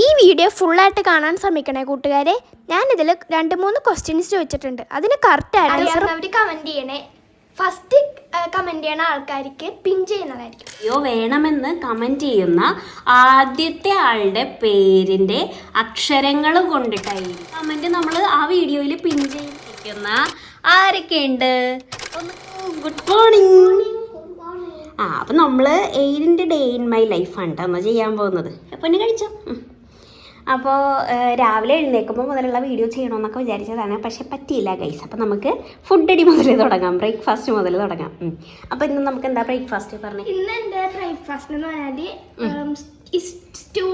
ഈ വീഡിയോ ഫുള്ളായിട്ട് കാണാൻ ശ്രമിക്കണേ കൂട്ടുകാരെ. ഞാനിതിൽ രണ്ട് മൂന്ന് ക്വസ്റ്റ്യൻസ് ചോദിച്ചിട്ടുണ്ട്. അതിന് കറക്റ്റ് ആയിട്ട് അറിയാവുന്നവർ കമന്റ് ചെയ്യണേ. ഫസ്റ്റ് കമന്റ് ചെയ്യണ ആൾക്കാർക്ക് പിൻ ചെയ്യുന്നതായിരിക്കും. അയ്യോ വേണമെന്ന് കമന്റ് ചെയ്യുന്ന ആദ്യത്തെ ആളുടെ പേരിന്റെ അക്ഷരങ്ങൾ കൊണ്ടിട്ടായിരിക്കും. കമന്റ് നമ്മൾ ആ വീഡിയോയിൽ പിൻ ചെയ്യിപ്പിക്കുന്ന ആരൊക്കെയുണ്ട്? ഗുഡ് മോർണിംഗ് ആ അപ്പം നമ്മൾ എയ്ഡിന്റെ ഡേ ഇൻ മൈ ലൈഫാണ് കേട്ടോ ഒന്ന് ചെയ്യാൻ പോകുന്നത്? അപ്പം എന്നെ കഴിച്ചോ അപ്പോൾ രാവിലെ എഴുന്നേൽക്കുമ്പോൾ മുതലുള്ള വീഡിയോ ചെയ്യണമെന്നൊക്കെ വിചാരിച്ചതാണ്. പക്ഷെ പറ്റിയില്ല ഗൈസ് അപ്പോൾ നമുക്ക് ഫുഡ് അടി മുതൽ തുടങ്ങാം. ബ്രേക്ക്ഫാസ്റ്റ് മുതൽ തുടങ്ങാം. അപ്പോൾ ഇന്ന് നമുക്ക് എന്താ ബ്രേക്ക്ഫാസ്റ്റ് പറഞ്ഞു? ഇന്ന് എന്റെ ബ്രേക്ക്ഫാസ്റ്റ് എന്ന് പറഞ്ഞാൽ സ്റ്റൂ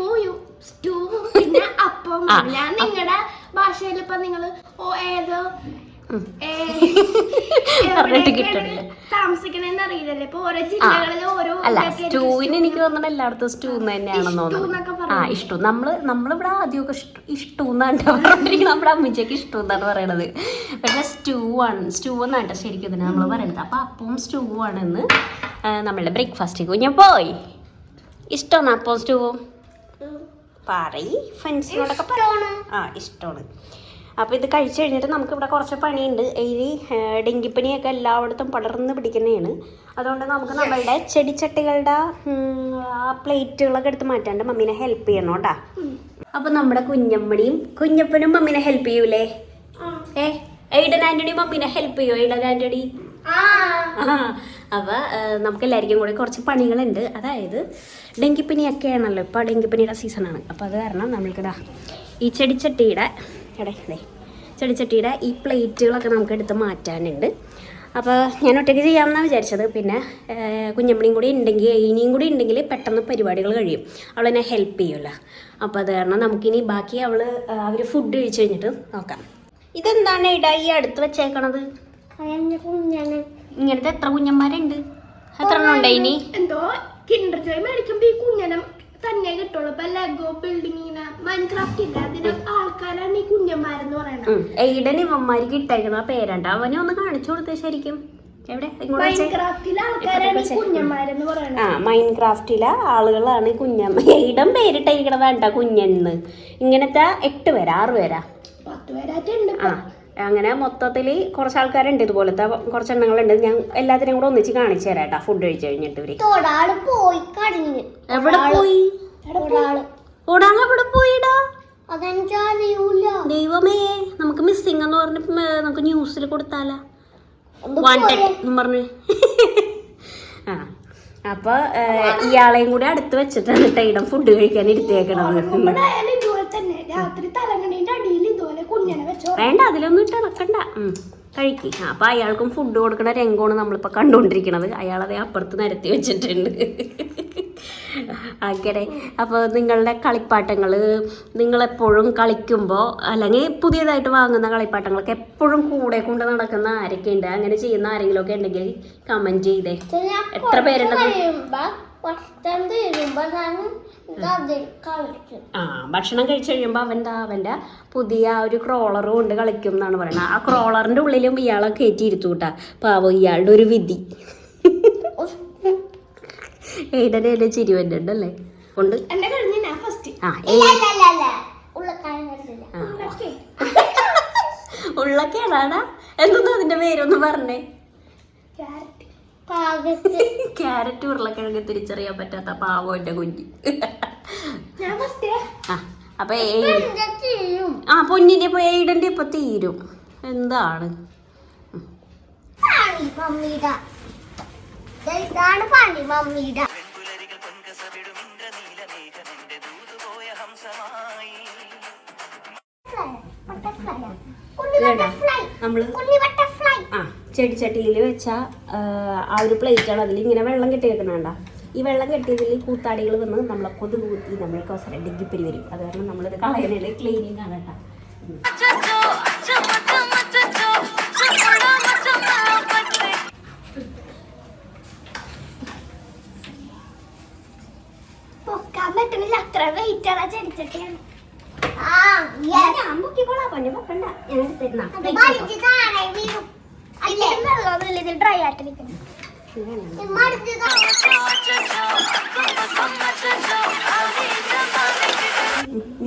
സ്റ്റൂ പിന്നെ അപ്പം ഞാൻ നിങ്ങളുടെ ഭാഷയിൽ ഇപ്പം നിങ്ങൾ ഏതോ പറഞ്ഞിട്ട് കിട്ടണില്ല. താമസിക്കണേന്ന് അറിയില്ലല്ലോ? ഇപ്പൊ ഓരോ ജില്ലകളിൽ ഓരോ അല്ല സ്റ്റൂവിന് എനിക്ക് തോന്നുന്നത് എല്ലായിടത്തും സ്റ്റൂ തന്നെയാണെന്ന് തോന്നുന്നു ആ ഇഷ്ടം. നമ്മൾ നമ്മളിവിടെ ആദ്യമൊക്കെ ഇഷ്ടം എന്നാണ് പറഞ്ഞിരിക്കുന്നത് നമ്മുടെ അമ്മച്ചക്ക് ഇഷ്ടം എന്നാണ് പറയണത്. പക്ഷെ സ്റ്റൂ ആണ് സ്റ്റൂ എന്നാണ് ശരിക്കും ഇതിനെ നമ്മൾ പറയണത്. അപ്പൊ അപ്പവും സ്റ്റൂ ആണെന്ന് നമ്മളുടെ ബ്രേക്ക്ഫാസ്റ്റ് കുഞ്ഞ പോയി. ഇഷ്ടമാണ് അപ്പവും സ്റ്റൂവും? പറയ് ഫ്രണ്ട്സിനോടൊക്കെ പറയണം ആ ഇഷ്ടമാണ്. അപ്പോൾ ഇത് കഴിച്ചു കഴിഞ്ഞിട്ട് നമുക്കിവിടെ കുറച്ച് പണിയുണ്ട്. ഈ ഡെങ്കിപ്പനിയൊക്കെ എല്ലായിടത്തും പടർന്ന് പിടിക്കുന്നതാണ്. അതുകൊണ്ട് നമുക്ക് നമ്മളുടെ ചെടിച്ചട്ടികളുടെ ആ പ്ലേറ്റുകളൊക്കെ എടുത്ത് മാറ്റാണ്ട് മമ്മീനെ ഹെൽപ്പ് ചെയ്യണം കേട്ടാ. അപ്പോൾ നമ്മുടെ കുഞ്ഞമ്മണിയും കുഞ്ഞപ്പനും മമ്മീനെ ഹെൽപ്പ് ചെയ്യൂലേ? ഏ എയ്ഡൻ ആന്റണി മമ്മീനെ ഹെൽപ്പ് ചെയ്യോ? എയ്ഡൻ ആന്റണി ആ. ആ അപ്പോൾ നമുക്ക് എല്ലാവർക്കും കൂടി കുറച്ച് പണികളുണ്ട്. അതായത് ഡെങ്കിപ്പനിയൊക്കെയാണല്ലോ. ഇപ്പോൾ ഡെങ്കിപ്പനിയുടെ സീസണാണ്. അപ്പോൾ അത് കാരണം നമ്മൾക്കിതാ ഈ ചെടിച്ചട്ടിയുടെ എടേ ചെടിച്ചട്ടിയുടെ ഈ പ്ലേറ്റുകളൊക്കെ നമുക്ക് എടുത്ത് മാറ്റാനുണ്ട്. അപ്പോൾ ഞാൻ ഒറ്റയ്ക്ക് ചെയ്യാമെന്നാണ് വിചാരിച്ചത്. പിന്നെ കുഞ്ഞമ്മണിയും കൂടി ഉണ്ടെങ്കിൽ ഇനിയും കൂടി ഉണ്ടെങ്കിൽ പെട്ടെന്ന് പരിപാടികൾ കഴിയും. അവൾ എന്നെ ഹെൽപ്പ് ചെയ്യുമല്ലോ അപ്പോൾ അത് കാരണം നമുക്കിനി ബാക്കി അവൾ അവർ ഫുഡ് കഴിച്ച് കഴിഞ്ഞിട്ട് നോക്കാം. ഇതെന്താണ് ഇടാ ഈ അടുത്ത് വെച്ചേക്കണത്? ഇങ്ങനത്തെ എത്ര കുഞ്ഞന്മാരുണ്ട്? എത്ര എണ്ണം ഉണ്ടായി ഇനി? എന്തോ കിൻഡർ ജോയ് മേടിക്കുമ്പോ ഈ കുഞ്ഞനം തന്നെ കിട്ടുള്ളൂ. ഇപ്പൊ ലെഗോ ബിൽഡിങ്ങിന് മൈൻക്രാഫ്റ്റ് ഇല്ല അതിന് ആൾക്കാരാണ് ഈ കുഞ്ഞന്മാരെന്ന് പറയണത്. എയ്ഡൻ ഇവന്മാർക്ക് ഇട്ടേക്കണ പേരണ്ട അവനെ ഒന്ന് കാണിച്ചു കൊടുത്തേ ശരിക്കും. മൈൻക്രാഫ്റ്റിലെ ആളുകളാണ് കുഞ്ഞമ്മ. എയ്ഡം പേരിട്ടിരിക്കണതാണ്ട കുഞ്ഞെന്ന്. ഇങ്ങനത്തെ എട്ട് പേരാ? ആറ് പേരാ? ആ. അങ്ങനെ മൊത്തത്തിൽ കുറച്ച് ആൾക്കാരുണ്ട് ഇതുപോലത്തെ. കുറച്ച് എണ്ണങ്ങളുണ്ട്. ഞാൻ എല്ലാത്തിനും കൂടെ ഒന്നിച്ച് കാണിച്ചു തരാം കേട്ടോ ഫുഡ് കഴിച്ചു കഴിഞ്ഞിട്ട് ഇവർ. പോയി എവിടെ പോയി? ഓടാങ് എവിടെ പോയിടാ? ദൈവമേ നമുക്ക് മിസ്സിംഗ് എന്ന് പറഞ്ഞ് നമുക്ക് ന്യൂസിൽ കൊടുത്താലാ. വാണ്ടഡ് എന്ന് പറഞ്ഞ്. ആ അപ്പൊ ഇയാളെയും കൂടെ അടുത്ത് വെച്ചിട്ടാണ് ടൈഡം ഫുഡ് കഴിക്കാൻ ഇരുത്തിയേക്കണത്. രാത്രി തലങ്ങണീന്റെ അടിയിൽ ഇതുപോലെ കുഞ്ഞനെ വെച്ചോ വേണ്ട അതിലൊന്നും ഇട്ട് ഇളക്കണ്ട ഉം, കഴിക്ക്. ആ, അപ്പൊ അയാൾക്കും ഫുഡ് കൊടുക്കണ രംഗമാണ് നമ്മളിപ്പോ കണ്ടുകൊണ്ടിരിക്കണത് അയാളതെ അപ്പുറത്ത് നിരത്തി വെച്ചിട്ടുണ്ട്. അങ്ങനെ അപ്പോൾ നിങ്ങളുടെ കളിപ്പാട്ടങ്ങൾ നിങ്ങളെപ്പോഴും കളിക്കുമ്പോൾ അല്ലെങ്കിൽ പുതിയതായിട്ട് വാങ്ങുന്ന കളിപ്പാട്ടങ്ങളൊക്കെ എപ്പോഴും കൂടെ കൊണ്ട് നടക്കുന്ന ആരൊക്കെ ഉണ്ട് അങ്ങനെ ചെയ്യുന്ന ആരെങ്കിലും ഒക്കെ ഉണ്ടെങ്കിൽ കമന്റ് ചെയ്തേ. എത്ര പേരുണ്ടെന്ന്? ആ ഭക്ഷണം കഴിച്ചു കഴിയുമ്പോൾ അവന്റെ അവന്റെ പുതിയ ഒരു ക്രോളർ കൊണ്ട് കളിക്കും എന്നാണ് പറയുന്നത്. ആ ക്രോളറിന്റെ ഉള്ളിലും ഇയാളെ കയറ്റി ഇരുത്തു കൂട്ടാ പാവം ഇയാളുടെ ഒരു വിധി. ഏടനെ എന്നെ ചിരി വരുന്നുണ്ടല്ലേ കൊണ്ട് ആ. ഉള്ളക്കേടാടാ എന്തൊന്നും അതിന്റെ പേരൊന്നും പറഞ്ഞേ? ക്യാരറ്റ് ഉരുളക്കിഴങ്ങ് തിരിച്ചറിയാൻ പറ്റാത്ത പാവോന്റെ കുഞ്ഞ്. ആ അപ്പൊ ആ പൊന്നിന്റെ ഇപ്പൊ എയ്ഡന്റെ ഇപ്പൊ തീരും. എന്താണ്? നമ്മൾ ആ. ചെടിച്ചട്ടിയിൽ വെച്ച ആ, ഒരു പ്ലേറ്റാണ്. അതിൽ ഇങ്ങനെ വെള്ളം കെട്ടി വെക്കണണ്ട ഈ വെള്ളം കെട്ടിയതിൽ കൂത്താടികൾ വന്ന് നമ്മളെ കൊതു കൂത്തി നമ്മൾക്ക് അവസരം ഡെങ്കിപ്പരി വരും. അത് കാരണം നമ്മളിത് കളയണേൽ ക്ലീനിങ് ആണ് കേട്ടോ. പറ്റണില്ല. അത്ര വെയിറ്റ് ആണ് ചെടിച്ചട്ടിയാണ്. ഞാൻ പൊക്കിക്കോളാം. പൊന്നെ പൊക്കണ്ട. ഞാൻ എടുത്തിരുന്നാ ഇതിൽ ഡ്രൈ ആയിട്ടിരിക്കണം ഉം.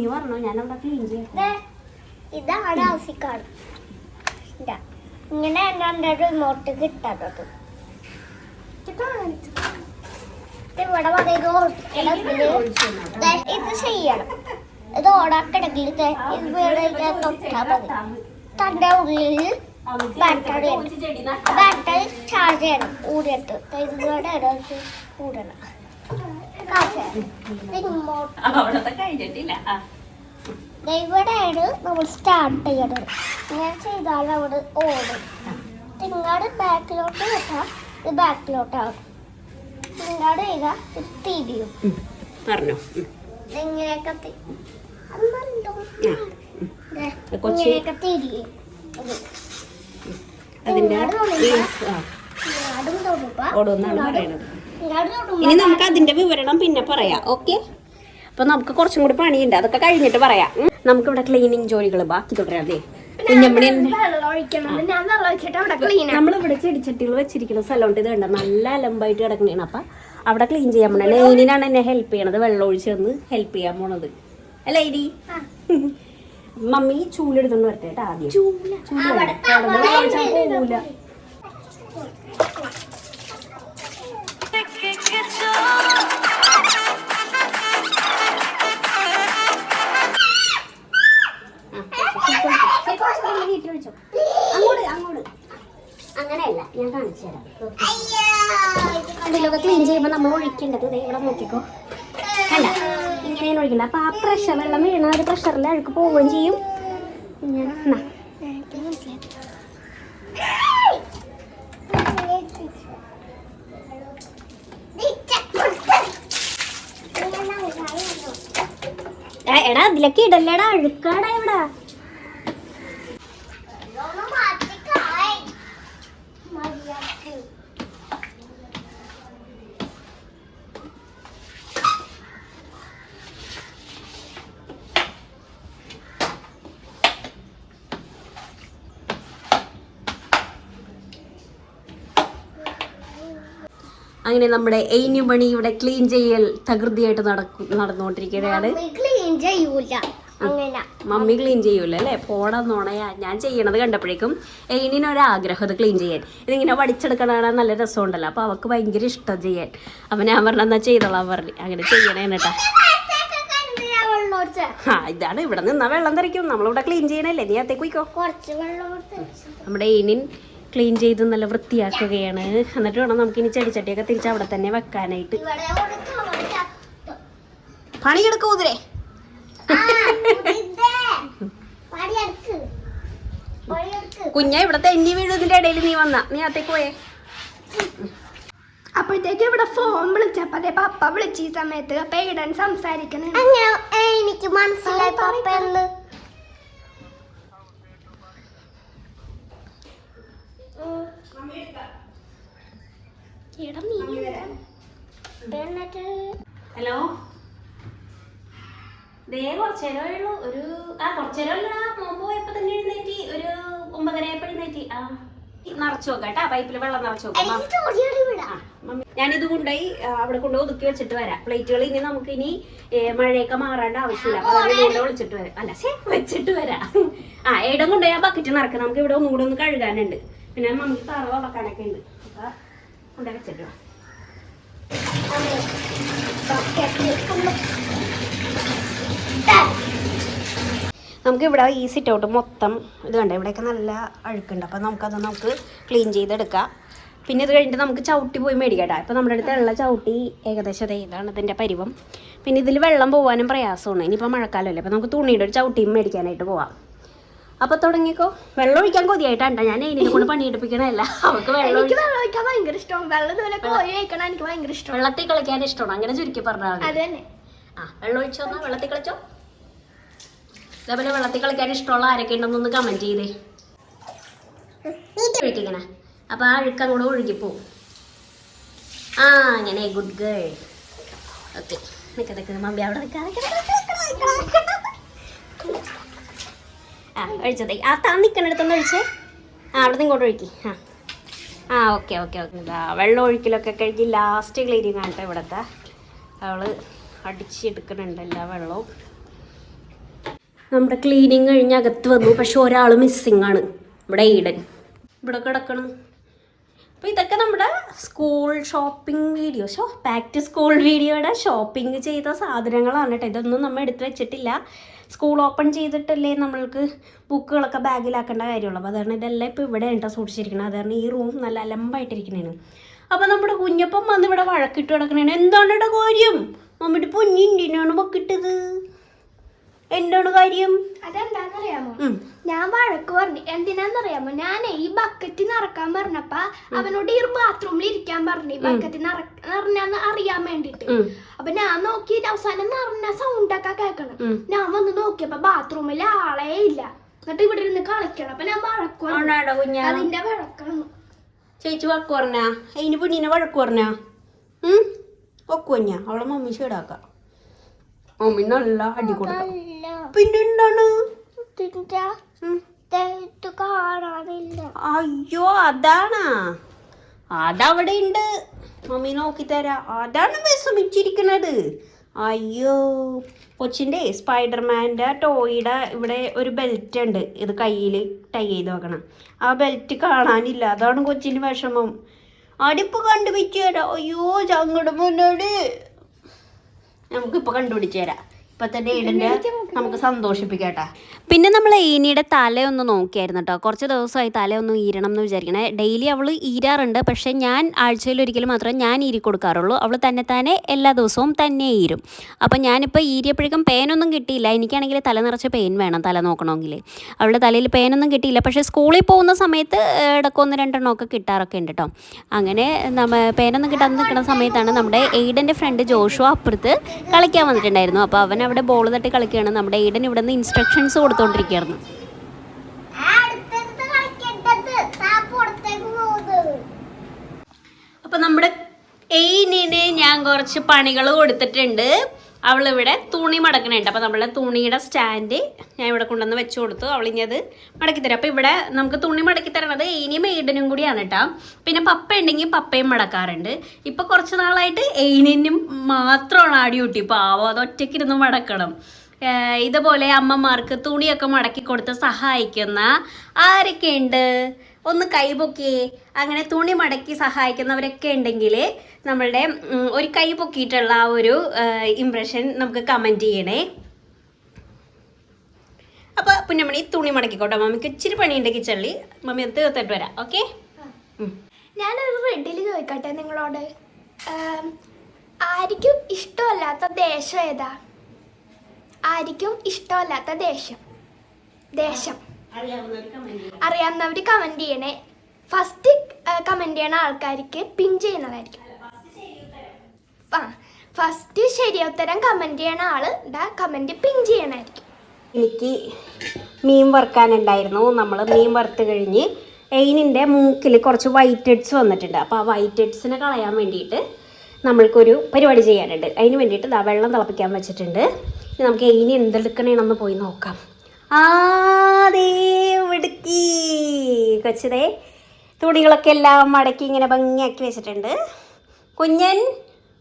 പറഞ്ഞോ ഞാൻ അവിടെ ക്ലീൻ ചെയ്യാം ഇതാണ് ആസിക്കാട് ഇങ്ങനെ എന്റെ റിമോട്ട് കിട്ടാത്തത് ഇവിടെ പറയുന്നത് ഇത് ചെയ്യണം. ഇത് ഓടാക്കിടക്കിൽ ഇവിടെ തൊട്ടാ മതി. തന്റെ ഉള്ളിൽ ബാറ്ററി ബാറ്ററി ചാർജ് ചെയ്യണം ഊടിയിട്ട് ഇതിലൂടെ ഇടച്ച് ഊടണം ഇവിടെയാണ് നമ്മൾ സ്റ്റാർട്ട് ചെയ്യണത്. ഇങ്ങനെ ചെയ്താൽ അവിടെ ഓടും. തിങ്ങാട് ബാക്കിലോട്ട് വെച്ചാൽ ഇത് ബാക്കിലോട്ടാവും. തിങ്ങാട് ചെയ്താൽ ഇത് തിരിയും. പറഞ്ഞു. ഇങ്ങനെയൊക്കെ ഇങ്ങനെയൊക്കെ തിരിയും. അതിന്റെ പറയണത് ഇനി നമുക്ക് അതിന്റെ വിവരണം പിന്നെ പറയാം. ഓക്കെ? അപ്പൊ നമുക്ക് കുറച്ചും കൂടി പണിയുണ്ട്. അതൊക്കെ കഴിഞ്ഞിട്ട് പറയാം. ഉം. നമുക്ക് ഇവിടെ ക്ലീനിങ് ജോലികൾ ബാക്കി തുടരാം നമ്മളിവിടെ കുഞ്ഞമ്മണി ചെടിച്ചട്ടികൾ വെച്ചിരിക്കുന്ന സ്ഥലമുണ്ട്. ഇത് കണ്ട? നല്ല അലമ്പായിട്ട് കിടക്കണേണ്. അപ്പൊ അവിടെ ക്ലീൻ ചെയ്യാൻ പോണേ. ലൈനിനാണ് എന്നെ ഹെൽപ്പ് ചെയ്യണത്. വെള്ളം ഒഴിച്ച് തന്ന് ഹെൽപ്പ് ചെയ്യാൻ പോണത്. അല്ലേ ഇടി മമ്മി ചൂലെടുത്തോണ്ട് വരട്ടെ കേട്ടോ ആദ്യം. ചൂൽ. പോകൂല അങ്ങനെയല്ല ഞാൻ കാണിച്ചു തരാം. ക്ലീൻ ചെയ്യുമ്പോൾ നമ്മൾ ഒഴിക്കേണ്ടത്. ഇവിടെ നോക്കിക്കോ. അപ്പൊ അപ്പോൾ ആ പ്രഷർ വെള്ളം വീണ ഒരു പ്രഷറിൽ അഴുക്ക് പോവുകയും ചെയ്യും ഇങ്ങനെ എന്നാ. ആ, എടാ അതിലൊക്കെ ഇടല്ലേടാ അഴുക്കാടാ ഇവിടെ അങ്ങനെ നമ്മുടെ എയിനു മണി ഇവിടെ ക്ലീൻ ചെയ്യൽ തകൃതിയായിട്ട് നടക്കും നടന്നുകൊണ്ടിരിക്കുകയാണ്. മമ്മി ക്ലീൻ ചെയ്യൂല. അല്ലേ? പോടാ നുണയാ. ഞാൻ ചെയ്യണത് കണ്ടപ്പോഴേക്കും എയിനിന് ഒരാഗ്രഹം അത് ക്ലീൻ ചെയ്യാൻ. ഇതിങ്ങനെ പഠിച്ചെടുക്കണ നല്ല രസമുണ്ടല്ലോ. അപ്പോൾ അവക്ക് ഭയങ്കര ഇഷ്ടം ചെയ്യാൻ. അപ്പം ഞാൻ പറഞ്ഞ എന്നാ ചെയ്തോളാൻ പറഞ്ഞു. അങ്ങനെ ചെയ്യണേ കേട്ടാ. ആ ഇതാണ്. ഇവിടെ നിന്നാ വെള്ളം തെറിക്കും. നമ്മളിവിടെ ക്ലീൻ ചെയ്യണല്ലേ? നീ അത്തേക്ക് പോയിക്കോ. നമ്മുടെ എയിനിൻ ക്ലീൻ ചെയ്ത് നല്ല വൃത്തിയാക്കുകയാണ് എന്നിട്ട് വേണം നമുക്ക് ഇനി ചെടിച്ചട്ടിയൊക്കെ തിരിച്ച് അവിടെ തന്നെ വെക്കാനായിട്ട് ഇവിടെ ഒരു ചുമച്ച പണിയെടുക്ക കുതിരേ ആ, ഇതേ. പടിയെടുക്ക്. പടിയെടുക്ക്. കുഞ്ഞ ഇവിടെ തെന്നി വീഴുന്നതിന്റെ ഇടയിൽ നീ വന്ന നീ അത്തേക്ക് പോയേ അപ്പോഴത്തേക്ക് ഇവിടെ ഫോൺ വിളിച്ചപ്പോ അതെ പപ്പ വിളിച്ച ഈ സമയത്ത് അപ്പൊ ഇടൻ സംസാരിക്കണേ എനിക്ക് മനസ്സിലായി പപ്പ എന്ന് എടാ നീ എന്നിട്ട് ഹലോ. ദേ കുറച്ചേരേ ഉള്ളൂ ഒരു ആ കുറച്ചേരം മോമ്പോ പോയപ്പോ തന്നെ എഴുന്നേറ്റി ഒരു ഒമ്പതര എഴുന്നേറ്റി. ആ നിറച്ചു നോക്കാം കേട്ടാ. പൈപ്പിൽ വെള്ളം നിറച്ചു നോക്കാം. ഞാനിത് കൊണ്ടുപോയി അവിടെ കൊണ്ടുപോയി ഒതുക്കി വെച്ചിട്ട് വരാം. പ്ലേറ്റുകൾ ഇനി നമുക്ക് ഇനി മഴയൊക്കെ മാറേണ്ട ആവശ്യമില്ല. അപ്പൊ അതിന് കൊണ്ട് വിളിച്ചിട്ട് വരാം. അല്ല ശേ വെച്ചിട്ട് വരാം. ആ ഏടം കൊണ്ടുപോയി ആ ബക്കറ്റ് നിറക്കാം നമുക്ക് ഇവിടെ ഒന്നും കൂടെ ഒന്ന് കഴുകാനുണ്ട്. പിന്നെ മമ്മിക്ക് തറവ് തുടക്കാനൊക്കെ ഉണ്ട്. അപ്പൊ വാ. നമുക്ക് ഇവിടെ ഈ സിറ്റ് ഔട്ട് മൊത്തം ഇത് കണ്ട? ഇവിടെയൊക്കെ നല്ല അഴുക്കുണ്ട്. അപ്പോൾ നമുക്കത് നമുക്ക് ക്ലീൻ ചെയ്തെടുക്കാം. പിന്നെ ഇത് കഴിഞ്ഞിട്ട് നമുക്ക് ചവിട്ടി പോയി മേടിക്കട്ടെ. ഇപ്പോൾ നമ്മുടെ അടുത്ത് ഉള്ള ചവിട്ടി ഏകദേശം ഇതാണ് ഇതിന്റെ പരിവം. പിന്നെ ഇതിൽ വെള്ളം പോകാനും പ്രയാസമാണ്. ഇനിയിപ്പോൾ മഴക്കാലമല്ലേ. അപ്പോൾ നമുക്ക് തുണിയുടെ ഒരു ചവിട്ടിയും മേടിക്കാനായിട്ട് പോവാം. അപ്പോൾ തുടങ്ങിക്കോ. വെള്ളം ഒഴിക്കാൻ കൊതിയായിട്ടാണ് ഞാൻ ഇതിനെ കൊണ്ട് പണിയെടുപ്പിക്കണല്ല അവൾക്ക് വെള്ളം എനിക്ക് വെള്ളം ഒഴിക്കാൻ ഭയങ്കര ഇഷ്ടമാണ് വെള്ളം ഇതുപോലെ കോരി ഒഴിക്കണം എനിക്ക് ഭയങ്കര ഇഷ്ടം. വെള്ളത്തിൽ കളിക്കാൻ ഇഷ്ടമാണ്. അങ്ങനെ ചുരുക്കി പറഞ്ഞാൽ അത് തന്നെ. ആ വെള്ളം ഒഴിച്ചോ എന്നാ? വെള്ളത്തിൽ കളിച്ചോ? ഇതേപോലെ വെള്ളത്തിൽ കളിക്കാൻ ഇഷ്ടമുള്ള ആരൊക്കെ ഉണ്ടെന്നൊന്ന് കമന്റ് ചെയ്തേ. ഒഴിക്കിങ്ങനെ അപ്പൊ ആ അഴുക്ക് അങ്ങോട്ട് ഒഴുകിപ്പോവും ആ അങ്ങനെ. ഗുഡ് ഗേൾ ഓക്കെ നിക്ക മമ്മി അവിടെ നിക്ക, നിക്ക, നിക്ക, നിക്ക, നിക്ക, നിക്ക. ആ ഒഴിച്ചത് ആ തന്നിക്കണടുത്തൊന്ന് ഒഴിച്ചേ. ആ അവിടെ ഇങ്ങോട്ട് ഒഴിക്കി. ആ. ആ ഓക്കെ ഓക്കെ ഓക്കെ. വെള്ളം ഒഴിക്കലൊക്കെ കഴിഞ്ഞ് ലാസ്റ്റ് ക്ലീനിങ് ആണ് കേട്ടോ ഇവിടുത്തെ. അവൾ അടിച്ചെടുക്കുന്നുണ്ട് എല്ലാ വെള്ളവും. നമ്മുടെ ക്ലീനിങ് കഴിഞ്ഞ് അകത്ത് വന്നു പക്ഷെ ഒരാൾ മിസ്സിങ് ആണ്. ഇവിടെ ഈഡൻ ഇവിടെ കിടക്കണം. അപ്പോൾ ഇതൊക്കെ നമ്മുടെ സ്കൂൾ ഷോപ്പിംഗ് വീഡിയോസോ ബാക്ക് ടു സ്കൂൾ വീഡിയോയുടെ ഷോപ്പിംഗ് ചെയ്ത സാധനങ്ങളാണ് കേട്ടോ ഇതൊന്നും നമ്മൾ എടുത്തു വെച്ചിട്ടില്ല. സ്കൂൾ ഓപ്പൺ ചെയ്തിട്ടല്ലേ നമ്മൾക്ക് ബുക്കുകളൊക്കെ ബാഗിലാക്കേണ്ട കാര്യമുള്ളൂ. അപ്പോൾ അതാണ് ഇതെല്ലാം ഇപ്പോൾ ഇവിടെ കേട്ടോ സൂക്ഷിച്ചിരിക്കുന്നത്. അതാണ് ഈ റൂം നല്ല അലമ്പായിട്ടിരിക്കണേനു അപ്പോൾ നമ്മുടെ കുഞ്ഞപ്പം വന്ന് ഇവിടെ വഴക്കിട്ട് കിടക്കണേന് എന്താണ് കാര്യം? മമ്മിയുടെ പൊന്നിന്റെയാണ് വക്കിട്ടത്. എന്താണ് കാര്യം? അതെന്താന്നറിയാമോ. ഞാൻ വഴക്ക് പറഞ്ഞു. എന്തിനാന്നറിയാമോ? ഞാൻ ഈ ബക്കറ്റ് നിറക്കാൻ പറഞ്ഞപ്പ അവനോട് ഈ ബാത്റൂമിൽ ഇരിക്കാൻ പറഞ്ഞു. ഈ ബക്കറ്റ് നിറഞ്ഞാന്ന് അറിയാൻ വേണ്ടിട്ട്. അപ്പൊ ഞാൻ നോക്കി അവസാനം നിറഞ്ഞ സൗണ്ട് ഒക്കെ കേൾക്കണം. ഞാൻ വന്ന് നോക്കിയപ്പോ ബാത്റൂമിൽ ആളേ ഇല്ല. എന്നിട്ട് ഇവിടെ ഇരുന്ന് കളിക്കണം. അപ്പൊ ഞാൻ വഴക്ക് അതിന്റെ വഴക്കാണ്. ചേച്ചി വഴക്ക് പറഞ്ഞാ? അതിന് പെണ്ണിനെ വഴക്ക് പറഞ്ഞാ? ഉം? കുഞ്ഞ? അവളെ മമ്മി ഷീടാക്കാം മമ്മി നല്ല അടി കൊടുക്കാം. അല്ല പിന്നെ എന്താണ് ഇതിന്റെ കാണാനില്ല. അയ്യോ അതാണാ. അതവിടെ ഉണ്ട് മമ്മി നോക്കി തരാ. അതാണ് വിഷമിച്ചിരിക്കണത്. അയ്യോ കൊച്ചിന്റെ സ്പൈഡർമാന്റെ ടോയുടെ ഇവിടെ ഒരു ബെൽറ്റ് ഉണ്ട്. ഇത് കയ്യിൽ ടൈ ചെയ്ത് വെക്കണം. ആ ബെൽറ്റ് കാണാനില്ല. അതാണ് കൊച്ചിന് വിഷമം. അടിപ്പ് കണ്ടുപിടിച്ചു തരാം അയ്യോ ചങ്ങട് മുന്നോട്. നമുക്കിപ്പോൾ കണ്ടുപിടിച്ചു തരാം ഇപ്പം തന്നെ നമുക്ക് സന്തോഷിപ്പിക്കാട്ടാ. പിന്നെ നമ്മൾ ഏനിയുടെ തലയൊന്ന് നോക്കിയായിരുന്നു കേട്ടോ. കുറച്ച് ദിവസമായി തലയൊന്നും ഈരണം എന്ന് വിചാരിക്കണേ. ഡെയിലി അവൾ ഈരാറുണ്ട്. പക്ഷേ ഞാൻ ആഴ്ചയിൽ ഒരിക്കലും മാത്രമേ ഞാൻ ഈരി കൊടുക്കാറുള്ളൂ. അവൾ തന്നെ തന്നെ എല്ലാ ദിവസവും തന്നെ ഈരും. അപ്പം ഞാനിപ്പോൾ ഈരിയപ്പോഴേക്കും പേനൊന്നും കിട്ടിയില്ല. എനിക്കാണെങ്കിൽ തല നിറച്ച് പെയിൻ വേണം തല നോക്കണമെങ്കിൽ. അവളുടെ തലയിൽ പേനൊന്നും കിട്ടിയില്ല. പക്ഷേ സ്കൂളിൽ പോകുന്ന സമയത്ത് ഇടയ്ക്ക് ഒന്ന് രണ്ടെണ്ണമൊക്കെ കിട്ടാറൊക്കെ ഉണ്ട് കേട്ടോ. അങ്ങനെ നമ്മ പേനൊന്നും കിട്ടാതെ നിൽക്കുന്ന സമയത്താണ് നമ്മുടെ എയ്ഡന്റെ ഫ്രണ്ട് ജോഷു അപ്പുറത്ത് കളിക്കാൻ വന്നിട്ടുണ്ടായിരുന്നു. അപ്പോൾ അവൻ അവിടെ ബോൾ തട്ടി കളിക്കുകയാണ്. നമ്മുടെ എയ്ഡൻ ഇവിടെ നിന്ന് ഇൻസ്ട്രക്ഷൻസ് കൊടുത്തുകൊണ്ടിരിക്കുകയായിരുന്നു അപ്പൊ നമ്മുടെ എയിനിന് ഞാൻ കുറച്ച് പണികൾ കൊടുത്തിട്ടുണ്ട്. അവളിവിടെ തുണി മടക്കണുണ്ട് അപ്പോൾ നമ്മളെ തുണിയുടെ സ്റ്റാൻഡ് ഞാൻ ഇവിടെ കൊണ്ടുവന്ന് വെച്ച് കൊടുത്തു. അവളിനി അത് മടക്കി തരും. അപ്പോൾ ഇവിടെ നമുക്ക് തുണി മടക്കി തരണത് എയിനിയും എയ്ഡനും കൂടിയാണ് കേട്ടോ. പിന്നെ പപ്പ ഉണ്ടെങ്കിൽ പപ്പയും മടക്കാറുണ്ട്. ഇപ്പോൾ കുറച്ച് നാളായിട്ട് എയിനിനും മാത്രമാണ് ആടി കൂട്ടി പാവം അത് ഒറ്റയ്ക്കിരുന്ന് മടക്കണം. ഇതുപോലെ അമ്മമാർക്ക് തുണിയൊക്കെ മടക്കി കൊടുത്ത് സഹായിക്കുന്ന ആരൊക്കെയുണ്ട്? ഒന്ന് കൈപൊക്കി അങ്ങനെ തുണി മടക്കി സഹായിക്കുന്നവരൊക്കെ ഉണ്ടെങ്കിൽ നമ്മളുടെ ഒരു കൈ പൊക്കിയിട്ടുള്ള ആ ഒരു ഇംപ്രഷൻ നമുക്ക് കമന്റ് ചെയ്യണേ. അപ്പോൾ പുന്നമണി തുണി മടക്കിക്കോട്ടെ മമ്മിക്ക് ഇച്ചിരി പണിയുണ്ട് കിച്ചള്ളി മമ്മി അത് തീർത്തിട്ട് വരാം ഓക്കെ? ഞാനൊരു റെഡിൽ ചോദിക്കട്ടെ നിങ്ങളോട്? ആരിക്കും ആർക്കും ഇഷ്ടമല്ലാത്ത ദേശം ഏതാ? ആർക്കും ഇഷ്ടമല്ലാത്ത ദേശം? ദേശം. അറിയാവുന്നവർ കമന്റ് ചെയ്യണേ. ഫസ്റ്റ് കമന്റ് ചെയ്യണ. ആൾക്കാർക്ക് പിൻ ചെയ്യുന്നതായിരിക്കും. ആ ഫസ്റ്റ് ശരിയുത്തരം കമന്റ് ചെയ്യണ ആൾ കമന്റ് പിൻ ചെയ്യണമായിരിക്കും എനിക്ക് മീൻ വറുക്കാനുണ്ടായിരുന്നു. നമ്മൾ മീൻ വറുത്ത് കഴിഞ്ഞ് എയിനിന്റെ മൂക്കിൽ കുറച്ച് വൈറ്റ് ഹെഡ്സ് വന്നിട്ടുണ്ട്. അപ്പോൾ ആ വൈറ്റ് ഹെഡ്സിനെ കളയാൻ വേണ്ടിയിട്ട് നമ്മൾക്കൊരു പരിപാടി ചെയ്യാനുണ്ട്. അതിന് വേണ്ടിയിട്ട് ദാ വെള്ളം തിളപ്പിക്കാൻ വെച്ചിട്ടുണ്ട്. ഇനി നമുക്ക് എയിനി എന്തെടുക്കണേണെന്ന് പോയി നോക്കാം. ആ ദേ ഇവിടുക്കി കൊച്ചതേ തുണികളൊക്കെ എല്ലാം മടക്കി ഇങ്ങനെ ഭംഗിയാക്കി വെച്ചിട്ടുണ്ട്. കുഞ്ഞൻ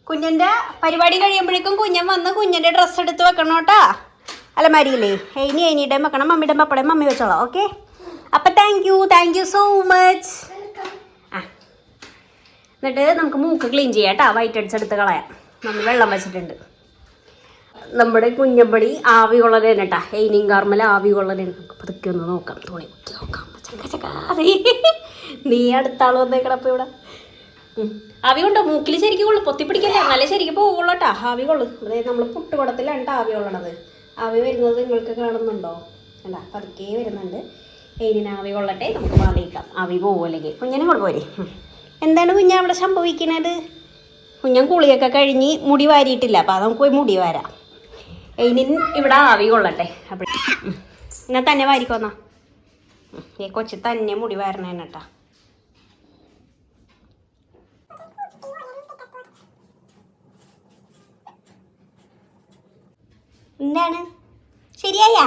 കുഞ്ഞന്റെ പരിപാടി കഴിയുമ്പോഴേക്കും കുഞ്ഞൻ വന്ന് കുഞ്ഞന്റെ ഡ്രസ്സ് എടുത്ത് വെക്കണം കേട്ടോ. അലമാരിയില്ലേ ഇനി ഇനിയുടെ വെക്കണം മമ്മിയുടെ പപ്പടെ മമ്മി വെച്ചോളാം ഓക്കെ? അപ്പം thank you thank you so much ആ. എന്നിട്ട് നമുക്ക് മൂക്ക് ക്ലീൻ ചെയ്യാം കേട്ടോ വൈറ്റ് അടിച്ച് എടുത്ത് കളയാം. നമ്മൾ വെള്ളം വെച്ചിട്ടുണ്ട്. നമ്മുടെ കുഞ്ഞമ്പടി ആവി കൊള്ളൽ തന്നെ കേട്ടാ കാർമല ആവി കൊള്ളൽ നമുക്ക് പതുക്കെ ഒന്ന് നോക്കാം തുണി നോക്കാം. നീ അടുത്ത ആൾ കിടപ്പ് ഇവിടെ. ആവി കൊണ്ടോ? മൂക്കിൽ ശരിക്കും കൊള്ളു. പൊത്തിപ്പിടിക്കല്ലേ എന്നാലേ ശരിക്കും പോകുള്ളൂ ആവി കൊള്ളു. അതായത് നമ്മൾ പുട്ടുകുടത്തിലാണ് ട്ടോ ആവി കൊള്ളണത്. ആവി വരുന്നത് നിങ്ങൾക്ക് കാണുന്നുണ്ടോ? അല്ല പതുക്കെ വരുന്നുണ്ട്. എനിന് ആവി കൊള്ളട്ടെ. നമുക്ക് മാറിയിക്കാം. ആവി പോകുമല്ലെങ്കിൽ കുഞ്ഞിനെ കൊണ്ടുപോരെ. എന്താണ് കുഞ്ഞ അവിടെ സംഭവിക്കുന്നത് കുഞ്ഞൻ കുളിയൊക്കെ കഴിഞ്ഞ് മുടി വാരിയിട്ടില്ല. അപ്പം അത് നമുക്ക് പോയി മുടി വാരാം. എയിനിൻ ഇവിടെ ആവി കൊള്ളട്ടെ. അപ്പോൾ എന്നാൽ തന്നെ വാരിക്കോന്നാ. ഈ കൊച്ചു തന്നെ മുടി വാരണേനട്ടാ എന്താണ്? ശരിയായാ?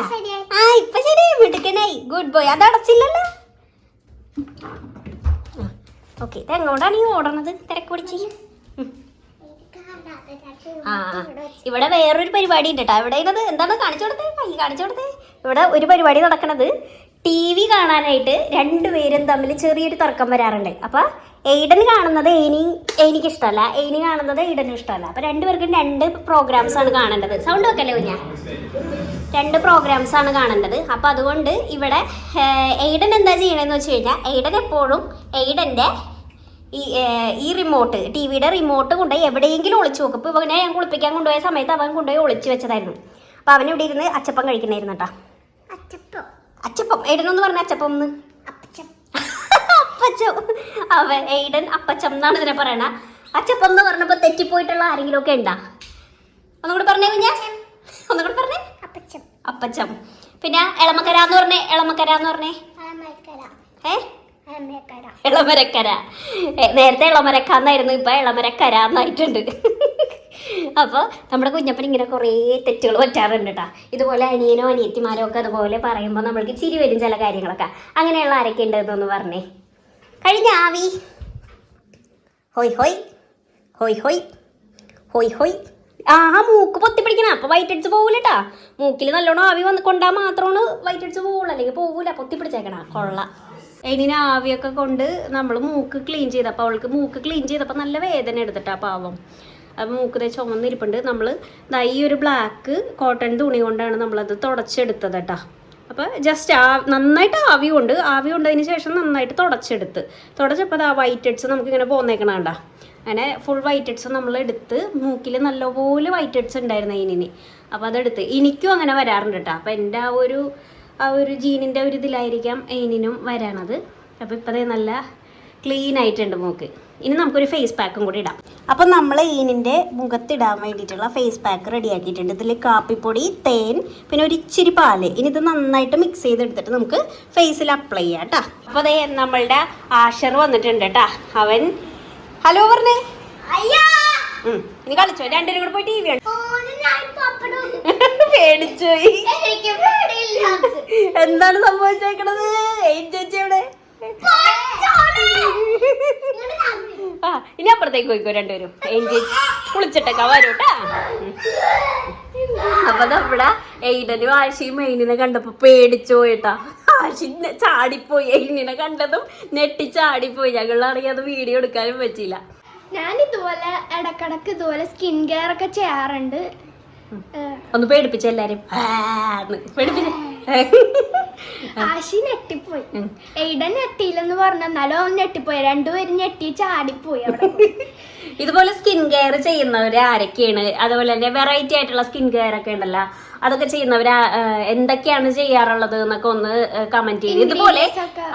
ആ ഇപ്പൊ ശരിയായി. മിടുക്കനായി ഗുഡ് ബോയ് അത് അടച്ചില്ലല്ലോ. ഓക്കെ എങ്ങോട്ടാണ് ഈ ഓടണത്? തിരക്ക് പിടിച്ച്. ആ. ഇവിടെ വേറൊരു പരിപാടി ഉണ്ട് കേട്ടോ ഇവിടെ ഇത് എന്താണ് കാണിച്ചു കൊടുത്തേ? കൈ കാണിച്ചു കൊടുത്തേ? ഇവിടെ ഒരു പരിപാടി നടക്കണത്. ടി വി കാണാനായിട്ട് രണ്ടുപേരും തമ്മിൽ ചെറിയൊരു തർക്കം വരാറുണ്ട്. അപ്പോൾ എയ്ഡൻ കാണുന്നത് എയിനി എനിക്ക് ഇഷ്ടമല്ല എയിനി കാണുന്നത് എയ്ഡനും ഇഷ്ടമല്ല. അപ്പോൾ രണ്ടുപേർക്കും രണ്ട് പ്രോഗ്രാംസ് ആണ് കാണേണ്ടത്. സൗണ്ട് വെക്കല്ലേ കുഞ്ഞ? രണ്ട് പ്രോഗ്രാംസ് ആണ് കാണേണ്ടത്. അപ്പോൾ അതുകൊണ്ട് ഇവിടെ എയ്ഡൻ എന്താ ചെയ്യണമെന്ന് വെച്ച് കഴിഞ്ഞാൽ എയ്ഡൻ എപ്പോഴും എയ്ഡന്റെ ഈ ഈ റിമോട്ട് ടി വിയുടെ റിമോട്ട് കൊണ്ടുപോയി എവിടെയെങ്കിലും ഒളിച്ചു നോക്കും ഇപ്പോൾ ഇവനെ ഞാൻ കുളിപ്പിക്കാൻ കൊണ്ടുപോയ സമയത്ത് അവൻ കൊണ്ടുപോയി ഒളിച്ചു വെച്ചതായിരുന്നു. അപ്പോൾ അവൻ ഇവിടെ ഇരുന്ന് അച്ചപ്പം കഴിക്കണായിരുന്നു കേട്ടോ. അച്ചപ്പം. അച്ചപ്പം എയ്ഡൻ എന്ന് പറഞ്ഞ അച്ചപ്പം എന്ന് അപ്പച്ചം. അവൻ എയ്ഡൻ അപ്പച്ചം എന്നാണ് ഇതിനെ പറയണ. അച്ചപ്പം എന്ന് പറഞ്ഞപ്പോ തെറ്റിപ്പോയിട്ടുള്ള ആരെങ്കിലും ഒക്കെ ഉണ്ടാ ഒന്നുകൂടി പറഞ്ഞേ കുഞ്ഞാ. ഒന്നുകൂടി പറഞ്ഞേ. അപ്പച്ചം. അപ്പച്ചം. പിന്നെ എളമക്കര എന്ന് പറഞ്ഞേ എളമക്കര എന്ന് പറഞ്ഞേ? ഏ? ഇളമരക്കര നേരത്തെ ഇളമരക്കാന്നായിരുന്നു ഇപ്പൊ ഇളമരക്കര എന്നായിട്ടുണ്ട്. അപ്പോൾ നമ്മുടെ കുഞ്ഞപ്പൻ ഇങ്ങനെ കുറേ തെറ്റുകൾ പറ്റാറുണ്ട് കേട്ടോ ഇതുപോലെ അനിയനോ അനിയത്തിമാരോ ഒക്കെ അതുപോലെ പറയുമ്പോൾ നമ്മൾക്ക് ചിരി വരും ചില കാര്യങ്ങളൊക്കെ. അങ്ങനെയുള്ള ആരൊക്കെ ഉണ്ട് എന്നൊന്ന് പറഞ്ഞേ. കഴിഞ്ഞ ആവി. ഹോയ് ഹോയ്. ഹോയ് ഹോയ്. ഹോയ് ഹോയ്. ആ മൂക്ക് പൊത്തി പിടിക്കണം. അപ്പോൾ വൈറ്റ് പോകൂല കേട്ടാ മൂക്കിൽ നല്ലോണം ആവി വന്ന് കൊണ്ടാൽ മാത്രമാണ് വൈറ്റ് പോവുള്ളൂ. അല്ലെങ്കിൽ പോകൂല പൊത്തി പിടിച്ചേക്കണ. കൊള്ള. അതിന് ആവിയൊക്കെ കൊണ്ട് നമ്മൾ മൂക്ക് ക്ലീൻ ചെയ്തപ്പോൾ അവൾക്ക് മൂക്ക് ക്ലീൻ ചെയ്തപ്പോൾ നല്ല വേദന എടുത്തിട്ടാ പാവം. അപ്പോൾ മൂക്ക് ദേ ചുമന്നിരിപ്പുണ്ട് നമ്മൾ ഈ ഒരു ബ്ലാക്ക് കോട്ടൺ തുണി കൊണ്ടാണ് നമ്മളത് തുടച്ചെടുത്തത് കേട്ടോ. അപ്പോൾ ജസ്റ്റ് ആ നന്നായിട്ട് ആവി കൊണ്ട് ആവി കൊണ്ടതിന് ശേഷം നന്നായിട്ട് തുടച്ചെടുത്ത്. തുടച്ചപ്പോൾ അത് ആ വൈറ്റ് ഹെഡ്സ് നമുക്കിങ്ങനെ പോന്നേക്കണ കണ്ട. അങ്ങനെ ഫുൾ വൈറ്റ് ഹെഡ്സ് നമ്മൾ എടുത്ത് മൂക്കിൽ നല്ലപോലെ വൈറ്റ് ഹെഡ്സ് ഉണ്ടായിരുന്നു അതിന് അപ്പോൾ അതെടുത്ത്. എനിക്കും അങ്ങനെ വരാറുണ്ട് കേട്ടോ. അപ്പോൾ എന്റെ ആ ഒരു ആ ഒരു ജീനിന്റെ ഒരു ഇതിലായിരിക്കാം ഏനിനും വരണത്. അപ്പോൾ ഇപ്പോഴേ നല്ല ക്ലീൻ ആയിട്ടുണ്ട് മൂക്ക്. ഇനി നമുക്കൊരു ഫേസ് പാക്കും കൂടി ഇടാം. അപ്പം നമ്മൾ ഈനിന്റെ മുഖത്തിടാൻ വേണ്ടിയിട്ടുള്ള ഫേസ് പാക്ക് റെഡിയാക്കിയിട്ടുണ്ട്. ഇതിൽ കാപ്പിപ്പൊടി തേൻ പിന്നെ ഒരു ഇച്ചിരി പാൽ. ഇനി ഇത് നന്നായിട്ട് മിക്സ് ചെയ്തെടുത്തിട്ട് നമുക്ക് ഫേസിൽ അപ്ലൈ ചെയ്യാം കേട്ടോ അപ്പോൾ അതേ നമ്മളുടെ ആഷർ വന്നിട്ടുണ്ട് കേട്ടോ അവൻ ഹലോ പറഞ്ഞേ? ഇനി കളിച്ചോ? രണ്ടുപേരും കൂടെ പോയി ടി വി പേടിച്ചോയി. എന്താണ് സംഭവിച്ചേക്കണത്? എവിടെ ആ ഇനി അപ്പുറത്തേക്ക് പോയിക്കോ രണ്ടുപേരും. ചേച്ചി കുളിച്ചിട്ടൊക്കെ വരൂട്ടാ അപ്പൊ നമ്മുടെ എയ്ഡനും ആശയും മെയിനിനെ കണ്ടപ്പോ പേടിച്ചു പോയിട്ടാ. ആശി ചാടിപ്പോയി. എയ്നിനെ കണ്ടതും നെട്ടി ചാടിപ്പോയി ഞങ്ങളാണെങ്കിൽ അത് വീഡിയോ എടുക്കാനും പറ്റിയില്ല. ഞാൻ ഇതുപോലെ ഇടക്കിടക്ക് ഇതുപോലെ സ്കിൻ കെയർ ഒക്കെ ചെയ്യാറുണ്ട് ഒന്ന് പേടിപ്പിച്ച എല്ലാരും ആ, ന്ന് പേടിപ്പിച്ച. ആശി ഞെട്ടിപ്പോയി. എയ്ഡൻ ഞെട്ടിയില്ലെന്ന് പറഞ്ഞു. എന്നാലും അവൻ ഞെട്ടിപ്പോയി. രണ്ടുപേരും ഞെട്ടി ചാടിപ്പോയി അവിടെ പോയി. ഇതുപോലെ സ്കിൻ കെയർ ചെയ്യുന്നവർ ആരൊക്കെയാണ്? അതുപോലെ തന്നെ വെറൈറ്റി ആയിട്ടുള്ള സ്കിൻ കെയർ ഒക്കെ ഉണ്ടല്ലോ. അതൊക്കെ ചെയ്യുന്നവർ എന്തൊക്കെയാണ് ചെയ്യാറുള്ളത് എന്നൊക്കെ ഒന്ന് കമന്റ് ചെയ്യും. ഇതുപോലെ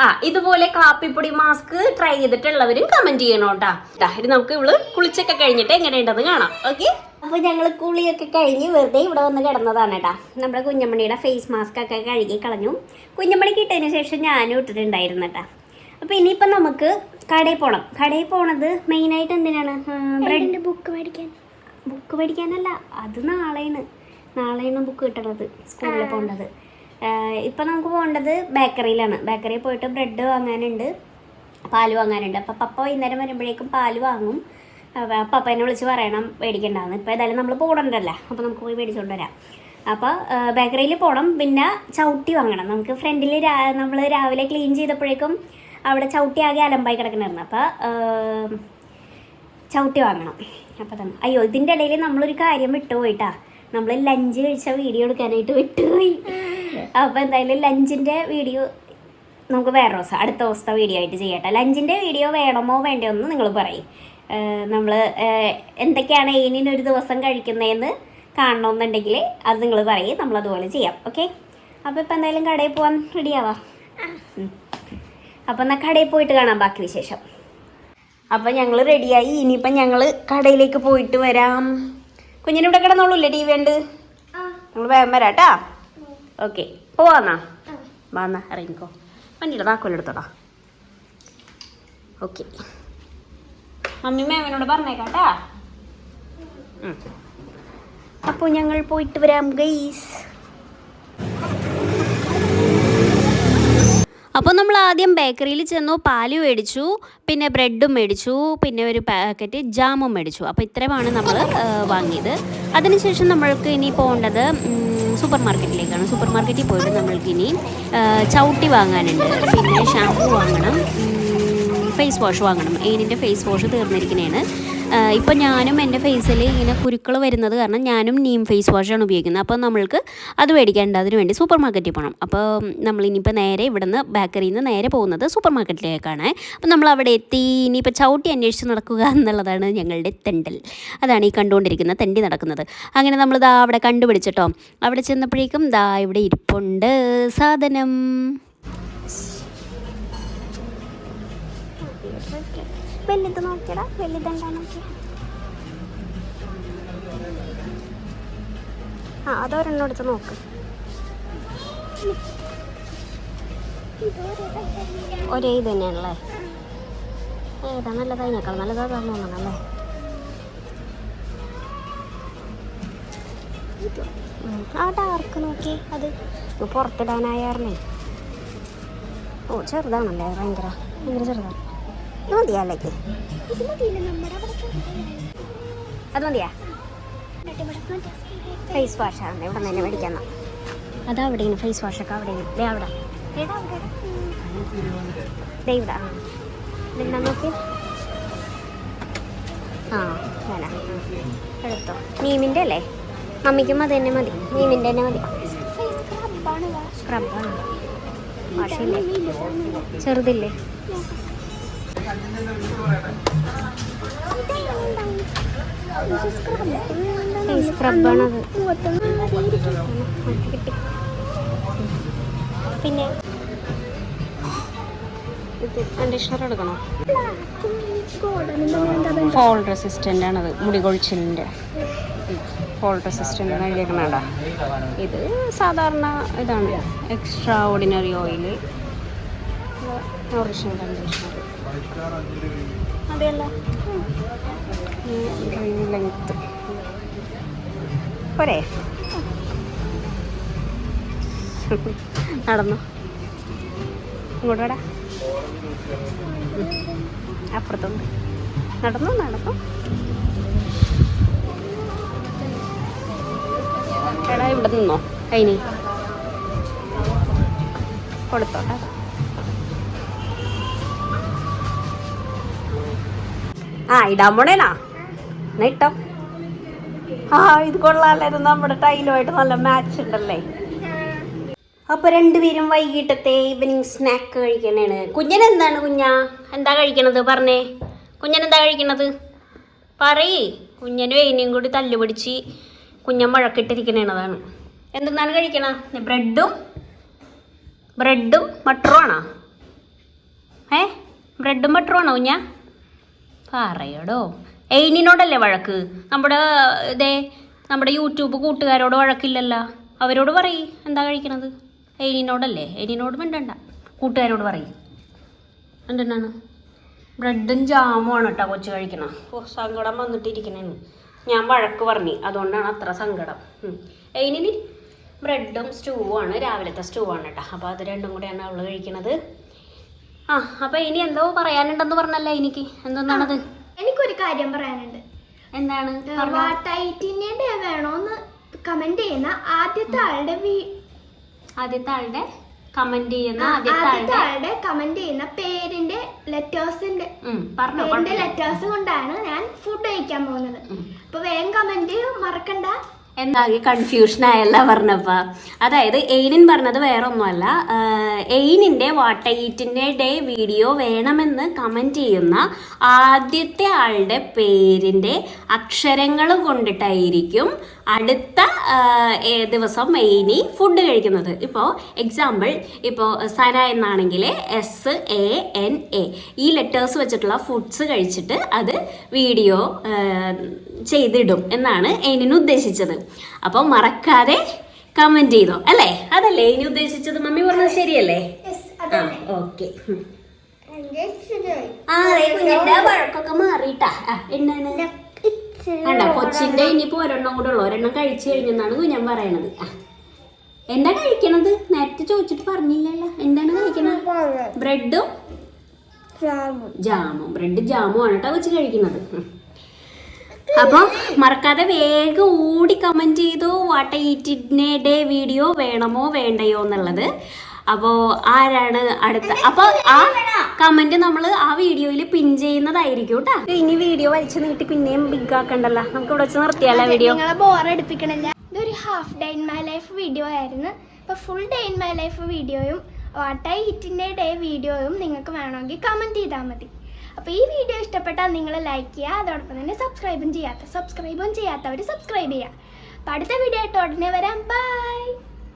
ആ ഇതുപോലെ കാപ്പിപ്പൊടി മാസ്ക് ട്രൈ ചെയ്തിട്ടുള്ളവരും കമന്റ് ചെയ്യണോട്ടാ ഇത് നമുക്ക് ഇവൾ കുളിച്ചൊക്കെ കഴിഞ്ഞിട്ട് എങ്ങനെയുണ്ടെന്ന് കാണാം. ഓക്കെ അപ്പൊ ഞങ്ങൾ കുളിയൊക്കെ കഴിഞ്ഞ് വെറുതെ ഇവിടെ വന്ന് കിടന്നതാണ് കേട്ടോ നമ്മുടെ കുഞ്ഞമ്മണിയുടെ ഫേസ് മാസ്ക് ഒക്കെ കഴുകി കളഞ്ഞു. കുഞ്ഞമ്മണിക്ക് ഇട്ടതിന് ശേഷം ഞാനും ഇട്ടിട്ടുണ്ടായിരുന്നു കേട്ടോ അപ്പൊ ഇനിയിപ്പോൾ നമുക്ക് കടയിൽ പോകണം കടയിൽ പോണത് മെയിനായിട്ട് എന്തിനാണ്? ബ്രെഡ് ബുക്ക് മേടിക്കാൻ. ബുക്ക് മേടിക്കാനല്ല അത് നാളെയാണ്. നാളെയാണ് ബുക്ക് കിട്ടണത് സ്കൂളിൽ പോകേണ്ടത് ഇപ്പം നമുക്ക് പോകേണ്ടത് ബേക്കറിയിലാണ് ബേക്കറിയിൽ പോയിട്ട് ബ്രെഡ് വാങ്ങാനുണ്ട് പാൽ വാങ്ങാനുണ്ട്. അപ്പോൾ പപ്പ വൈകുന്നേരം വരുമ്പോഴേക്കും പാൽ വാങ്ങും. പപ്പ എന്നെ വിളിച്ച് പറയണം മേടിക്കണ്ടാന്ന് ഇപ്പോൾ ഏതായാലും നമ്മൾ പോകണ്ടല്ലോ അപ്പോൾ നമുക്ക് പോയി മേടിച്ചുകൊണ്ട് വരാം. അപ്പോൾ ബേക്കറിയിൽ പോകണം പിന്നെ ചവിട്ടി വാങ്ങണം. നമുക്ക് ഫ്രണ്ടിൽ നമ്മൾ രാവിലെ ക്ലീൻ ചെയ്തപ്പോഴേക്കും അവിടെ ചവിട്ടി ആകെ അലമ്പായി കിടക്കണമായിരുന്നു അപ്പോൾ ചവിട്ടി വാങ്ങണം. അപ്പോൾ തന്നെ. അയ്യോ ഇതിന്റെ ഇടയിൽ നമ്മളൊരു കാര്യം വിട്ടുപോയിട്ടാ. നമ്മൾ ലഞ്ച് കഴിച്ച വീഡിയോ എടുക്കാനായിട്ട് വിട്ടുപോയി. അപ്പോൾ എന്തായാലും ലഞ്ചിന്റെ വീഡിയോ നമുക്ക് വേറെ ദിവസം അടുത്ത ദിവസത്തെ വീഡിയോ ആയിട്ട് ചെയ്യട്ടെ. ലഞ്ചിന്റെ വീഡിയോ വേണമോ വേണ്ടയോ എന്ന് നിങ്ങൾ പറയും. നമ്മൾ എന്തൊക്കെയാണ് ഏനിനൊരു ഒരു ദിവസം കഴിക്കുന്നതെന്ന് കാണണമെന്നുണ്ടെങ്കിൽ അത് നിങ്ങൾ പറയും നമ്മളതുപോലെ ചെയ്യാം. ഓക്കെ? അപ്പോൾ ഇപ്പം എന്തായാലും കടയിൽ പോകാൻ റെഡിയാവാം അപ്പം എന്നാൽ കടയിൽ പോയിട്ട് കാണാം ബാക്കി വിശേഷം. അപ്പം ഞങ്ങൾ റെഡിയായി ഇനിയിപ്പം ഞങ്ങൾ കടയിലേക്ക് പോയിട്ട് വരാം. കുഞ്ഞിന് ഇവിടെ കിടന്നോളൂല്ലേ ടി വി ഉണ്ട് ഞങ്ങൾ വേഗം വരാം കേട്ടാ ഓക്കെ. പോവാന്നാ വാന്നാ ഇറങ്ങിക്കോ. വണ്ടിയുടെ താക്കോലെടുത്തോടാ ഓക്കെ. മമ്മി മേമനോട് പറഞ്ഞേക്കാട്ടാ അപ്പോൾ ഞങ്ങൾ പോയിട്ട് വരാം ഗൈസ് അപ്പോൾ നമ്മൾ ആദ്യം ബേക്കറിയിൽ ചെന്നു പാൽ മേടിച്ചു പിന്നെ ബ്രെഡും മേടിച്ചു പിന്നെ ഒരു പാക്കറ്റ് ജാമും മേടിച്ചു. അപ്പോൾ ഇത്രയുമാണ് നമ്മൾ വാങ്ങിയത്. അതിനുശേഷം നമ്മൾക്ക് ഇനി പോകേണ്ടത് സൂപ്പർ മാർക്കറ്റിലേക്കാണ് സൂപ്പർ മാർക്കറ്റിൽ പോയിട്ട് നമ്മൾക്ക് ഇനി ചവിട്ടി വാങ്ങാനുണ്ട്. പിന്നെ ഷാമ്പു വാങ്ങണം ഫേസ് വാഷ് വാങ്ങണം. എയിനിന്റെ ഫേസ് വാഷ് തീർന്നിരിക്കുന്നതാണ് ഇപ്പോൾ ഞാനും എന്റെ ഫേസിൽ ഇങ്ങനെ കുരുക്കൾ വരുന്നത് കാരണം ഞാനും നീം ഫേസ് വാഷാണ് ഉപയോഗിക്കുന്നത്. അപ്പോൾ നമ്മൾക്ക് അത് മേടിക്കേണ്ട അതിന് വേണ്ടി സൂപ്പർ മാർക്കറ്റിൽ പോകണം അപ്പോൾ നമ്മൾ ഇനിയിപ്പോൾ നേരെ ഇവിടുന്ന് ബേക്കറിയിൽ നിന്ന് നേരെ പോകുന്നത് സൂപ്പർ മാർക്കറ്റിലേക്കാണ് അപ്പോൾ നമ്മൾ അവിടെ എത്തി ഇനിയിപ്പോൾ ചവിട്ടി അന്വേഷിച്ച് നടക്കുക എന്നുള്ളതാണ് ഞങ്ങളുടെ തെണ്ടൽ. അതാണ് ഈ കണ്ടുകൊണ്ടിരിക്കുന്ന തെണ്ടി നടക്കുന്നത്. അങ്ങനെ നമ്മൾ ദാ അവിടെ കണ്ടുപിടിച്ചിട്ടോ. അവിടെ ചെന്നപ്പോഴേക്കും ദാ ഇവിടെ ഇരിപ്പുണ്ട് സാധനം. വലുത് നോക്കിയടാ. വലുതെന്താ നോക്കിയ. ആ അതൊരെണ്ണം എടുത്ത് നോക്ക്. ഒരേ ഇത് തന്നെയാണല്ലേ? ഏതാ നല്ലത്? അതിനേക്കാൾ നല്ലത് തോന്നണല്ലേ. ആ ഡാർക്ക് നോക്കി അത് പുറത്തിടാനായായിരുന്നേ ഓ ചെറുതാണല്ലേ? ഭയങ്കര ഭയങ്കര ചെറുതാണ്. ഇത് മതിയാലേക്ക് അത് മതിയാ ഫേസ് വാഷാണ് ഇവിടെ നിന്ന് തന്നെ മേടിക്കാം അതാ അവിടെ ഫേസ് വാഷൊക്കെ അവിടെ ദേ അവിടെ. ദേ ഇവിടെ. ആ ഇതെന്താ നോക്കി. ആ വേണ എടുത്തോ. നീമിന്റെ അല്ലേ? മമ്മിക്കും അത് തന്നെ മതി. നീമിന്റെ തന്നെ മതി. സ്ക്രബാണ് വാഷില്ലേ ചെറുതില്ലേ? സ്ക്രബാണത്. കിട്ടി പിന്നെ കണ്ടീഷണർ എടുക്കണോ? ഫോൾ റെസിസ്റ്റന്റ് ആണത്. മുടി കൊഴിച്ചിലിന്റെ ഫോൾ റെസിസ്റ്റന്റ് എഴുതിയേക്കണടാ ഇത് സാധാരണ ഇതാണ്. Extraordinary oil original conditioner അതെയല്ല. ലെങ്ത്ത് പോരെ. നടന്നു. ഇങ്ങോട്ടാ അപ്പുറത്തുണ്ട്. നടന്നു നടന്നു. എടാ ഇവിടെ നിന്നോ. കൈനി കൊടുത്തോട്ടെ ആ ഇടാൻ പോണേനാ. എന്നാ ഇട്ടോ. ആ ഇത് കൊള്ളാല്ലേ നമ്മുടെ ടൈലുമായിട്ട് നല്ല മാച്ച് ഉണ്ടല്ലേ. അപ്പൊ രണ്ടുപേരും വൈകിട്ടത്തെ ഈവനിങ് സ്നാക്ക് കഴിക്കണേണ്. കുഞ്ഞൻ എന്താണ് കുഞ്ഞാ? എന്താ കഴിക്കണത്? പറഞ്ഞേ. കുഞ്ഞൻ എന്താ കഴിക്കണത്? പറയേ. കുഞ്ഞനും ഏനിയും കൂടി തല്ലുപിടിച്ച് കുഞ്ഞൻ മുഴക്കിട്ടിരിക്കണേണതാണ് എന്തെന്നാണ് കഴിക്കണ? ബ്രെഡും ബ്രെഡും മട്ടറും ആണോ? ഏ? ബ്രെഡും മട്ടറും ആണോ കുഞ്ഞാ? പറയടോ. എയിനിനോടല്ലേ വഴക്ക്? നമ്മുടെ ഇതേ നമ്മുടെ യൂട്യൂബ് കൂട്ടുകാരോട് വഴക്കില്ലല്ലോ. അവരോട് പറയ് എന്താ കഴിക്കണത്? എയിനിനോടല്ലേ? എയിനിനോട് മിണ്ടണ്ട. കൂട്ടുകാരോട് പറയ്. എന്തെന്നാണ് ബ്രെഡും ജാമും ആണ് കേട്ടോ കൊച്ചു കഴിക്കണം. ഓ സങ്കടം വന്നിട്ടിരിക്കണേന്ന് ഞാൻ വഴക്ക് പറഞ്ഞു. അതുകൊണ്ടാണ് അത്ര സങ്കടം. എയിനിന് ബ്രെഡും സ്റ്റൂവും ആണ്. രാവിലത്തെ സ്റ്റൂവാണ് കേട്ടോ. അപ്പോൾ അത് രണ്ടും കൂടെയാണ് അവൾ കഴിക്കണത്. ആ അപ്പൊ ഇനി എന്തോ പറയാനുണ്ടെന്ന് പറഞ്ഞല്ലേ എനിക്ക്. എന്തെന്നാണത്? എനിക്കൊരു കാര്യം പറയാനുണ്ട്. എന്താണ്. വാട്ടൈറ്റിന്റെ വേണോന്ന് കമന്റ് ചെയ്യുന്ന ആദ്യത്തെ ആളുടെ ആദ്യത്തെ ആളുടെ കമന്റ് ചെയ്യുന്ന ആദ്യത്തെ ആളുടെ കമന്റ് ചെയ്യുന്ന പേരിന്റെ ലെറ്റേഴ്സിന്റെ പേരിന്റെ ലെറ്റേഴ്സ് കൊണ്ടാണ് ഞാൻ ഫുഡ് കഴിക്കാൻ പോകുന്നത്. അപ്പൊ വേഗം കമന്റ് മറക്കണ്ട. എന്താകെ കൺഫ്യൂഷൻ ആയല്ല പറഞ്ഞപ്പ. അതായത് എയിനിൻ പറഞ്ഞത് വേറെ ഒന്നുമല്ല എയിനിന്റെ എയിനിന്റെ വാട്ടയിറ്റിന്റെ ഡേ വീഡിയോ വേണമെന്ന് കമന്റ് ചെയ്യുന്ന ആദ്യത്തെ ആളുടെ പേരിന്റെ അക്ഷരങ്ങൾ കൊണ്ടിട്ടായിരിക്കും അടുത്ത ദിവസം എയിനി ഫുഡ് കഴിക്കുന്നത്. ഇപ്പോൾ എക്സാമ്പിൾ ഇപ്പോൾ സന എന്നാണെങ്കിൽ എസ് എ എൻ എ ഈ ലെറ്റേഴ്സ് വെച്ചിട്ടുള്ള ഫുഡ്സ് കഴിച്ചിട്ട് അത് വീഡിയോ ചെയ്തിടും എന്നാണ് എനിന് ഉദ്ദേശിച്ചത്. അപ്പോൾ മറക്കാതെ കമന്റ് ചെയ്തോ. അല്ലേ? അതല്ലേ ഇനി ഉദ്ദേശിച്ചത്? മമ്മി പറഞ്ഞത് ശരിയല്ലേ? ആ ഓക്കെ ആ കുഞ്ഞിന്റെ വഴക്കൊക്കെ മാറിയിട്ടാ. എന്നാണ്? എന്താണ് വേണ്ട കൊച്ചിന്റെ ഇനിയിപ്പോ ഒരെണ്ണം കൂടെ ഉള്ളു. ഒരെണ്ണം കഴിച്ചു കഴിഞ്ഞെന്നാണ് ഞാൻ പറയണത്. എന്താ കഴിക്കണത്? നേരത്തെ ചോദിച്ചിട്ട് പറഞ്ഞില്ലല്ലോ. എന്താണ് കഴിക്കണത്? ബ്രെഡും ജാമും. ബ്രെഡ് ജാമും ആണ് കേട്ടോ കൊച്ചു കഴിക്കുന്നത് അപ്പൊ അപ്പോൾ മറക്കാതെ വേഗം ഓടി കമന്റ് ചെയ്തു വാട്ട ഈറ്റിനെ ഡേ വീഡിയോ വേണമോ വേണ്ടയോ എന്നുള്ളത്. അപ്പോൾ ആരാണ് അടുത്ത? അപ്പോൾ ആ കമന്റ് നമ്മൾ ആ വീഡിയോയിൽ പിൻ ചെയ്യുന്നതായിരിക്കും കേട്ടോ ഇനി വീഡിയോ വലിച്ചു നീട്ടി പിന്നെയും ബിഗ് ആക്കണ്ടല്ലോ. നമുക്ക് ഇവിടെ വെച്ച് നിർത്തിയാലോ വീഡിയോ ബോറടിപ്പിക്കണില്ല ഇതൊരു half day in my life video ആയിരുന്നു. അപ്പോൾ full day in my life വീഡിയോയും വാട്ട് ഐ ഈറ്റിന്റെ ഡേ വീഡിയോയും നിങ്ങൾക്ക് വേണമെങ്കിൽ കമന്റ് ചെയ്താൽ മതി. അപ്പോൾ ഈ വീഡിയോ ഇഷ്ടപ്പെട്ടാൽ നിങ്ങൾ ലൈക്ക് ചെയ്യുക. അതോടൊപ്പം തന്നെ സബ്സ്ക്രൈബും ചെയ്യാത്ത സബ്സ്ക്രൈബും ചെയ്യാത്തവർ സബ്സ്ക്രൈബ് ചെയ്യുക. അപ്പോൾ അടുത്ത വീഡിയോ ആയിട്ട് ഉടനെ വരാം. ബൈ